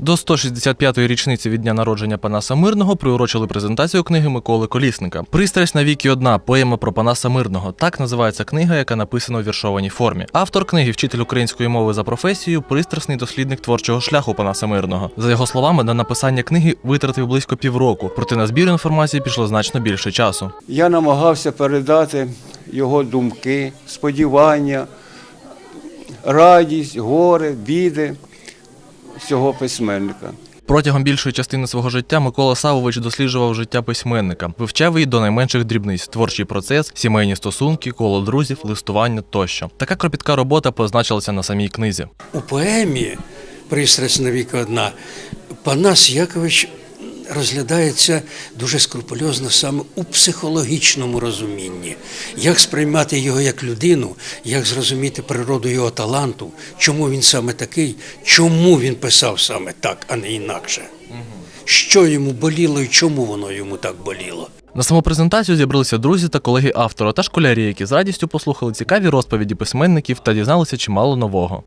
До 165-ї річниці від дня народження Панаса Мирного приурочили презентацію книги Миколи Колісника. Пристрасть навіки одна поема про Панаса Мирного. Так називається книга, яка написана у віршованій формі. Автор книги, вчитель української мови за професією, пристрасний дослідник творчого шляху Панаса Мирного. За його словами, на написання книги витратив близько півроку, проте на збір інформації пішло значно більше часу. Я намагався передати його думки, сподівання, радість, горе, біди цього письменника. Протягом більшої частини свого життя Микола Савович досліджував життя письменника, вивчав її до найменших дрібниць, творчий процес, сімейні стосунки, коло друзів, листування тощо. Така кропітка робота позначилася на самій книзі. У поемі Пристрасть навіки одна Панас Якович розглядається дуже скрупульозно саме у психологічному розумінні. Як сприймати його як людину, як зрозуміти природу його таланту, чому він саме такий, чому він писав саме так, а не інакше. Що йому боліло і чому воно йому так боліло. На саму презентацію зібралися друзі та колеги автора та школярі, які з радістю послухали цікаві розповіді письменників та дізналися чимало нового.